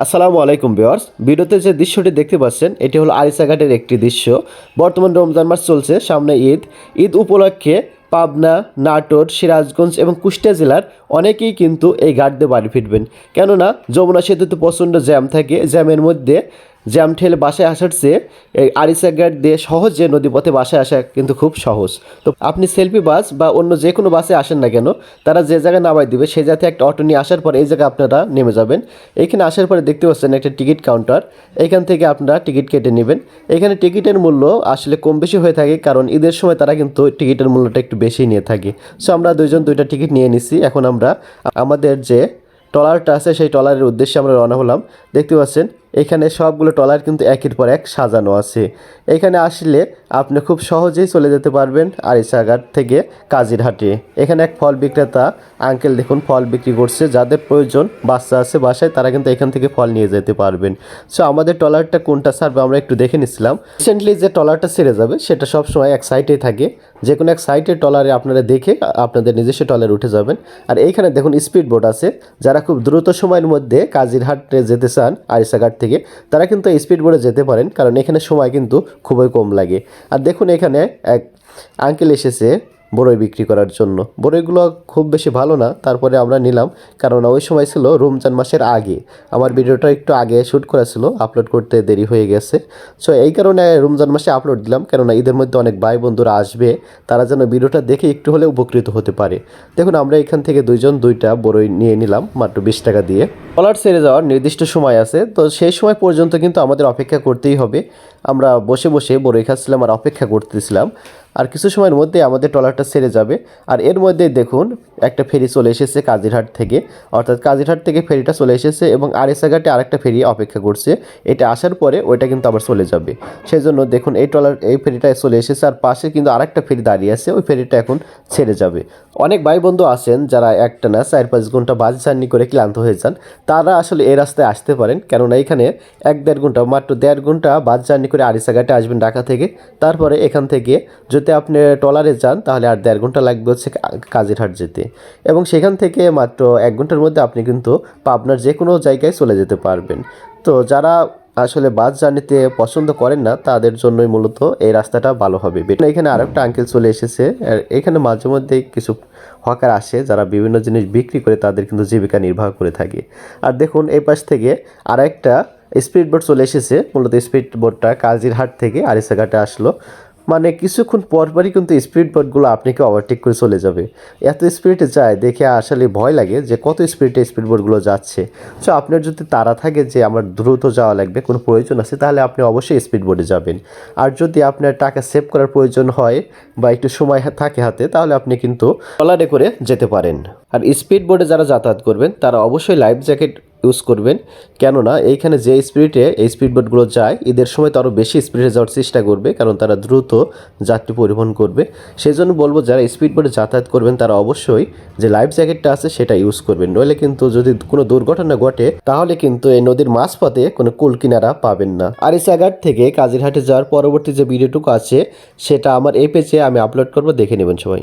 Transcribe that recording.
আসসালামু আলাইকুম বিয়ার্স ভিডিওতে যে দৃশ্যটি দেখতে পাচ্ছেন, এটি হলো আরিসাঘাটের একটি দৃশ্য। বর্তমান রমজান মাস চলছে, সামনে ঈদ। ঈদ উপলক্ষে পাবনা, নাটোর, সিরাজগঞ্জ এবং কুষ্টিয়া জেলার অনেকেই কিন্তু এই ঘাট দিয়ে বাড়ি ফিরবেন। কেননা, যমুনা সেতুতে প্রচণ্ড জ্যাম থাকে। জ্যামের মধ্যে জ্যাম ঠেলে বাসায় আসার চেয়ে এই আরিসা ঘাট দিয়ে সহজে নদীপথে বাসায় আসা কিন্তু খুব সহজ। তো আপনি সেলফি বাস বা অন্য যে কোনো বাসে আসেন না কেন, তারা যে জায়গায় নামাই দিবে সেই জায়গায় একটা অটো নিয়ে আসার পর এই জায়গায় আপনারা নেমে যাবেন। এইখানে আসার পরে দেখতে পাচ্ছেন একটা টিকিট কাউন্টার। এইখান থেকে আপনারা টিকিট কেটে নেবেন। এখানে টিকিটের মূল্য আসলে কম বেশি হয়ে থাকে কারণ ঈদের সময় তারা কিন্তু টিকিটের মূল্যটা একটু বেশি নিয়ে থাকে। সো আমরা দুইজন দুইটা টিকিট নিয়ে নিছি। এখন আমরা আমাদের যে ট্রলারটা আছে সেই ট্রলারের উদ্দেশ্যে আমরা রওনা হলাম। দেখতে পাচ্ছেন এখানে সবগুলো ট্রলার কিন্তু একের পর এক সাজানো আছে। এখানে আসলে আপনি খুব সহজেই চলে যেতে পারবেন আরিসাঘাট থেকে কাজিরহাটে। এখানে এক ফল বিক্রেতা, আঙ্কেল দেখুন ফল বিক্রি করছে, যাদের প্রয়োজন বাচ্চা আছে বাসায় তারা কিন্তু এখান থেকে ফল নিয়ে যেতে পারবেন। সো আমাদের ট্রলারটা কোনটা সারবে আমরা একটু দেখে নিচ্ছিলাম রিসেন্টলি যে ট্রলারটা ছেড়ে যাবে, সেটা সবসময় এক সাইডেই থাকে। যে কোনো এক সাইডের ট্রলারে আপনারা দেখে আপনাদের নিজস্ব ট্রলারে উঠে যাবেন। আর এইখানে দেখুন স্পিড বোট আছে। যারা খুব দ্রুত সময়ের মধ্যে কাজিরহাটে যেতে চান, আরিসাঘাট থেকে তারা কিন্তু স্পিড বোর্ডে যেতে পারেন, কারণ এখানে সময় কিন্তু খুবই কম লাগে। আর দেখুন এখানে এক আঙ্কেল এসেছে। বড়ই বিক্রি করার জন্য। বড়ইগুলো খুব বেশি ভালো না, তারপরে আমরা নিলাম। কারণ ওই সময় ছিল রমজান মাসের আগে। আমার ভিডিওটা একটু আগে শ্যুট করা ছিল আপলোড করতে দেরি হয়ে গেছে। সো এই কারণে রমজান মাসে আপলোড দিলাম, কেননা ঈদের মধ্যে অনেক ভাই বন্ধুরা আসবে। তারা যেন ভিডিওটা দেখে একটু হলে উপকৃত হতে পারে। দেখুন, আমরা এখান থেকে দুইজন দুইটা বড়ই নিয়ে নিলাম, মাত্র বিশ টাকা দিয়ে। কলার ছেড়ে যাওয়ার নির্দিষ্ট সময় আছে, তো সেই সময় পর্যন্ত কিন্তু আমাদের অপেক্ষা করতেই হবে। আমরা বসে বসে বড়ই খাচ্ছিলাম আর অপেক্ষা করতেছিলাম। আর কিছু সময়ের মধ্যে আমাদের ট্রলারটা সেরে যাবে। আর এর মধ্যেই দেখুন, একটা ফেরি চলে এসেছে কাজিরহাট থেকে। অর্থাৎ কাজিরহাট থেকে ফেরিটা চলে এসেছে এবং আরেসাঘাটে আরেকটা ফেরি অপেক্ষা করছে। এটা আসার পরে ওইটা কিন্তু আবার চলে যাবে। সেই জন্য দেখুন, এই ট্রলার, এই ফেরিটা চলে এসেছে আর পাশে কিন্তু আরেকটা ফেরি দাঁড়িয়ে আছে। ওই ফেরিটা এখন ছেড়ে যাবে। অনেক ভাই বন্ধু আছেন যারা একটা না চার পাঁচ ঘণ্টা বাস জার্নি করে ক্লান্ত হয়ে যান। তারা আসলে এই রাস্তায় আসতে পারেন। কেননা এখানে এক দেড় ঘণ্টা, মাত্র দেড় ঘণ্টা বাস জার্নি করে আরিসাঘাটে আসবেন ঢাকা থেকে। তারপরে এখান থেকে যদি আপনি ট্রলারে যান, তাহলে আর দেড় ঘণ্টা লাগবে হচ্ছে কাজিরহাট যেতে। এবং সেখান থেকে মাত্র এক ঘণ্টার মধ্যে আপনি কিন্তু পাবনার যে কোনো জায়গায় চলে যেতে পারবেন। তো যারা আসলে বাস জার্নিতে পছন্দ করেন না, তাদের জন্যই মূলত এই রাস্তাটা ভালো হবে। এখানে আরেকটা আঙ্কেল চলে এসেছে। আর এখানে মাঝে মধ্যেই কিছু হকার আসে, যারা বিভিন্ন জিনিস বিক্রি করে তাদের কিন্তু জীবিকা নির্বাহ করে থাকে। আর দেখুন, এই পাশ থেকে আরেকটা স্পিড বোট চলে এসেছে। মূলত স্পিড বোটটা কাজিরহাট থেকে আরিসাঘাটে আসলো। মানে কিছুক্ষণ পরপরই কিন্তু স্পিড বোটগুলো আপনাকে ওভারটেক করে চলে যাবে। এত স্পিডে যায়, দেখে আসলে ভয় লাগে যে কত স্পিডে স্পিড বোটগুলো যাচ্ছে। সো আপনার যদি তারা থাকে যে আমার দ্রুত যাওয়া লাগবে, কোনো প্রয়োজন আছে, তাহলে আপনি অবশ্যই স্পিড বোটে যাবেন। আর যদি আপনার টাকা সেভ করার প্রয়োজন হয় বা একটু সময় থাকে হাতে, তাহলে আপনি কিন্তু ট্রলারে করে যেতে পারেন। আর স্পিড বোটে যারা যাতায়াত করবেন, তারা অবশ্যই লাইফ জ্যাকেট ইউজ করবেন। কেননা এইখানে যে স্পিডে এই স্পিড বোটগুলো যায়, ঈদের সময় তো আরও বেশি স্পিডে যাওয়ার চেষ্টা করবে, কারণ তারা দ্রুত যাত্রী পরিবহন করবে। সেই জন্য বলব, যারা স্পিড বোটে যাতায়াত করবেন, তারা অবশ্যই যে লাইফ জ্যাকেটটা আছে সেটা ইউজ করবেন। নইলে কিন্তু যদি কোনো দুর্ঘটনা ঘটে, তাহলে কিন্তু এই নদীর মাঝপথে কোনো কুল কিনারা পাবেন না। আরিসাঘাট থেকে কাজিরহাটে যাওয়ার পরবর্তী যে ভিডিওটুকু আছে, সেটা আমার এই পেজে আমি আপলোড করব, দেখে নেবেন সবাই।